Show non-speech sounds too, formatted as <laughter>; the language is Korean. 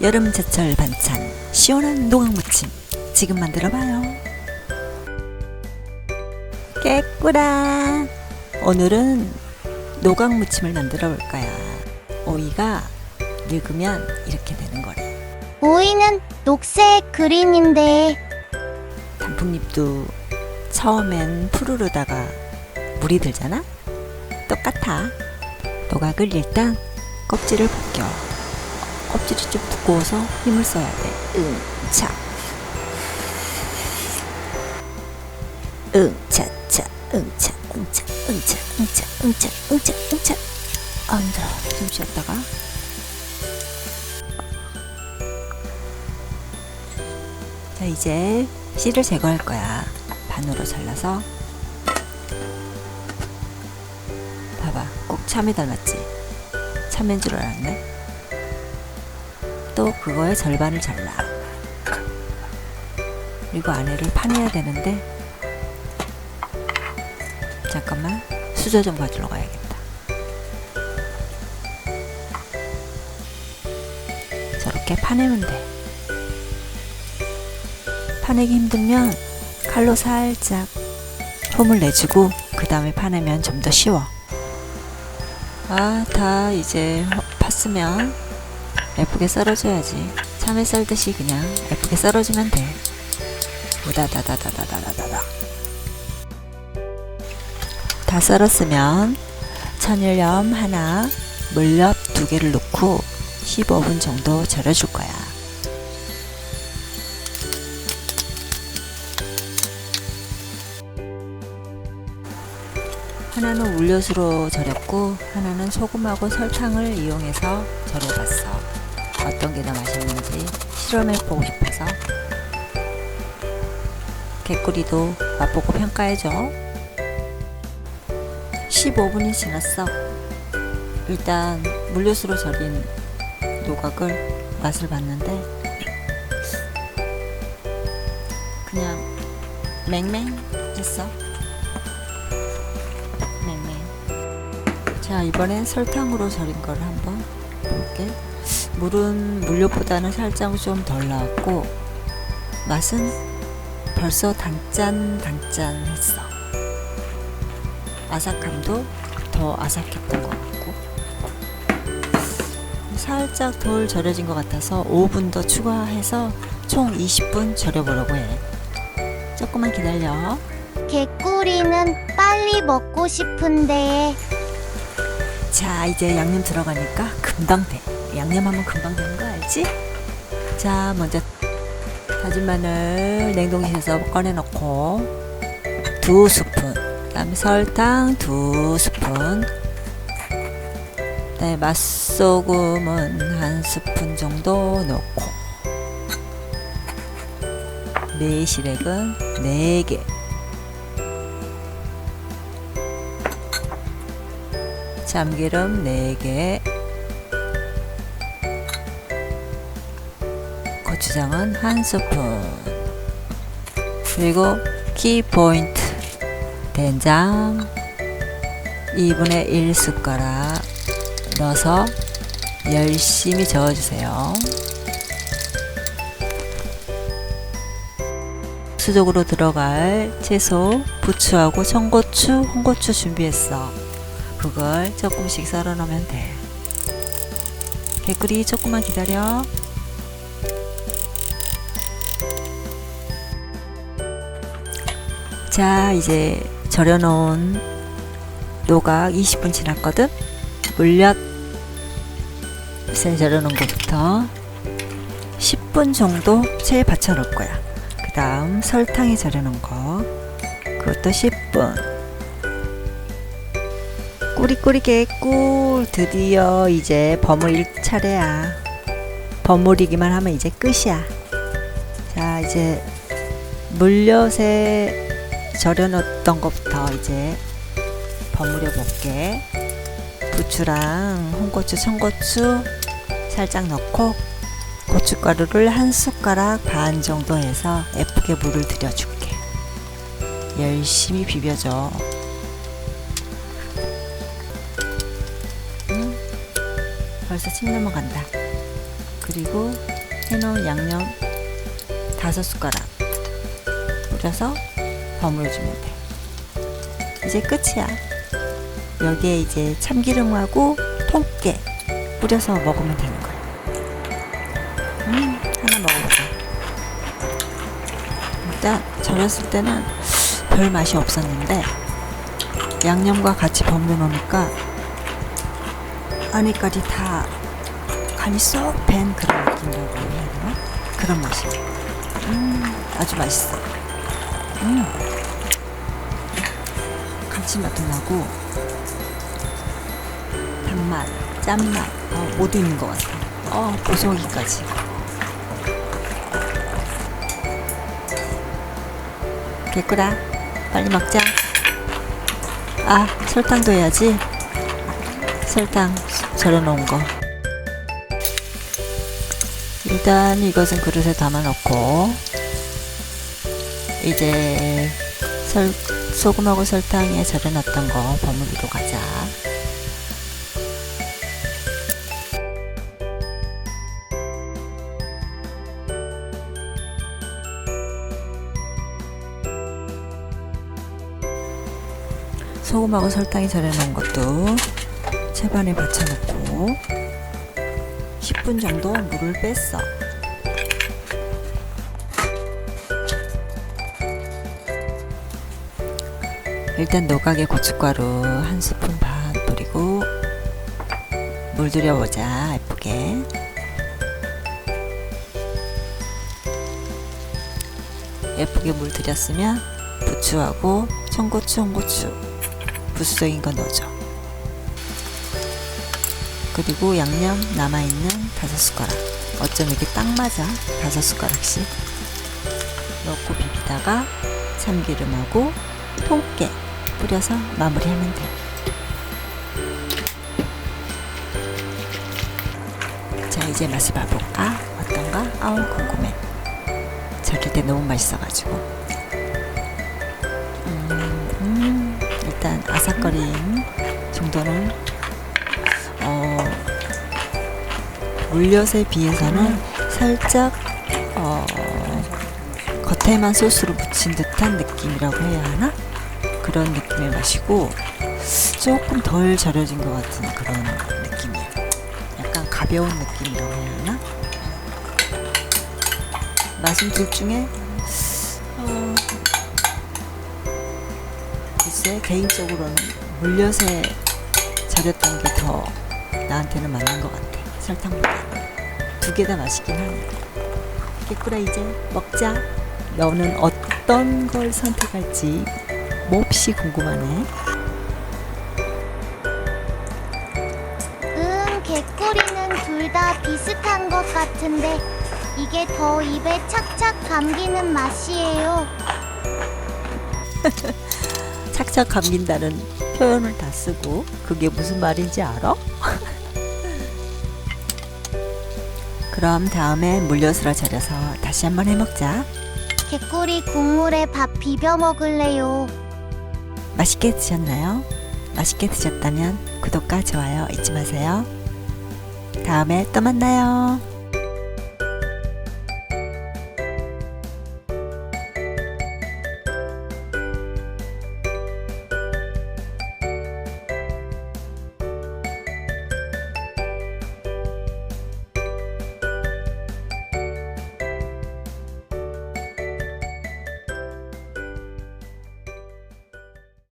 여름 제철 반찬 시원한 노각무침 지금 만들어봐요. 깨꾸라 오늘은 노각무침을 만들어 볼 거야. 오이가 늙으면 이렇게 되는 거래. 오이는 녹색 그린인데 단풍잎도 처음엔 푸르르다가 물이 들잖아? 똑같아. 노각을 일단 껍질을 벗겨. 껍질이 좀 두꺼워서 힘을 써야 돼. 응, 차. 응, 차, 차, 응, 차, 응, 차, 응, 차, 응, 차, 응, 차, 응, 차, 응, 차. 아, 힘들어. 좀 쉬었다가. 자, 이제 씨를 제거할 거야. 반으로 잘라서. 봐봐. 꼭 참외 닮았지? 참외인 줄 알았네. 또 그거의 절반을 잘라. 그리고 안에를 파내야 되는데, 잠깐만. 수저 좀 가지러 가야겠다. 저렇게 파내면 돼. 파내기 힘들면 칼로 살짝 폼을 내주고 그 다음에 파내면 좀 더 쉬워. 아, 다 이제 팠으면 예쁘게 썰어줘야지. 참외 썰듯이 그냥 예쁘게 썰어주면 돼. 우다다다다다다다다. 다 썰었으면 천일염 하나, 물엿 두 개를 넣고 15분 정도 절여줄 거야. 하나는 물엿으로 절였고 하나는 소금하고 설탕을 이용해서 절여봤어. 어떤 게 더 맛있는지 실험해 보고 싶어서 개구리도 맛보고 평가해줘. 15분이 지났어. 일단 물엿으로 절인 노각을 맛을 봤는데 그냥 맹맹했어. 맹맹. 자 이번엔 설탕으로 절인 걸 한번 볼게. 물은 물엿보다는 살짝 좀 덜 나왔고 맛은 벌써 단짠 단짠했어. 아삭함도 더 아삭했던 것 같고 살짝 덜 절여진 것 같아서 5분 더 추가해서 총 20분 절여보려고 해. 조금만 기다려. 개구리는 빨리 먹고 싶은데 자, 이제 양념 들어가니까 금방 돼. 양념하면 금방 되는 거 알지? 자, 먼저 다진 마늘 냉동실에서 꺼내놓고 두 스푼, 그다음에 설탕 두 스푼, 그다음에 맛소금은 한 스푼 정도 넣고 매실액은 네 개. 참기름 4개 고추장은 한 스푼 그리고 키포인트 된장 2분의 1 숟가락 넣어서 열심히 저어주세요 수적으로 들어갈 채소 부추하고 청고추, 홍고추 준비했어 그걸 조금씩 썰어 놓으면 돼. 개구리 조금만 기다려. 자, 이제 절여 놓은 노각 20분 지났거든. 물엿 을 절여 놓은 것부터 10분 정도 체에 받쳐 놓을 거야. 그 다음 설탕에 절여 놓은 거. 그것도 10분. 꾸리꾸리 개꿀 드디어 이제 버무릴 차례야 버무리기만 하면 이제 끝이야 자 이제 물엿에 절여놓던 것부터 이제 버무려 볼게. 부추랑 홍고추 청고추 살짝 넣고 고춧가루를 한 숟가락 반 정도 해서 예쁘게 물을 들여줄게. 열심히 비벼줘. 벌써 침 넘어간다. 그리고 해놓은 양념 다섯 숟가락 뿌려서 버무려주면 돼. 이제 끝이야. 여기에 이제 참기름하고 통깨 뿌려서 먹으면 되는 거야. 음, 하나 먹어보자. 일단 절였을 때는 별 맛이 없었는데 양념과 같이 버무려 놓으니까 안에까지 다 간이 쏙 밴 그런 느낌이라고 해야 되나? 그런 맛이야. 음, 아주 맛있어. 음. 감칠맛도 나고 단맛, 짠맛 어, 모두 있는 것 같아. 어, 고소하기까지. 개꾸라, 빨리 먹자. 아, 설탕도 해야지. 설탕 절여놓은 거. 일단 이것은 그릇에 담아놓고 이제 설, 소금하고 설탕에 절여놨던 거 버무리러 가자. 소금하고 설탕에 절여놓은 것도 채반에 받쳐놓고 10분 정도 물을 뺐어. 일단 노각에 고춧가루 한 스푼 반 뿌리고 물 들여보자 예쁘게. 예쁘게 물 들였으면 부추하고 청고추, 홍고추. 부수적인 거 넣어줘. 그리고 양념 남아있는 다섯 숟가락. 어쩜 이렇게 딱 맞아? 다섯 숟가락씩. 넣고 비비다가 참기름하고 통깨 뿌려서 마무리하면 돼. 자 이제 맛을 봐볼까? 어떤가? 아우 궁금해. 절일 때 너무 맛있어가지고. 음, 음, 일단 아삭거림 정도는 어, 물엿에 비해서는 살짝 어, 겉에만 소스로 묻힌 듯한 느낌이라고 해야 하나? 그런 느낌의 맛이고 조금 덜 절여진 것 같은 그런 느낌이에요. 약간 가벼운 느낌이라고 해야 하나? 맛은 둘 중에 어, 글쎄 개인적으로는 물엿에 절였던 게 더 나한테는 맞는 것 같아. 설탕보다 두 개 다 맛있긴 하네. 깨꾸라 이제 먹자. 너는 어떤 걸 선택할지 몹시 궁금하네. 음, 개꼬리는 둘 다 비슷한 것 같은데 이게 더 입에 착착 감기는 맛이에요. <laughs> 착착 감긴다는 표현을 다 쓰고 그게 무슨 말인지 알아? <laughs> 그럼 다음에 물엿으로 절여서 다시 한번 해먹자. 개꼬리 국물에 밥 비벼 먹을래요. 맛있게 드셨나요? 맛있게 드셨다면 구독과 좋아요 잊지 마세요. 다음에 또 만나요.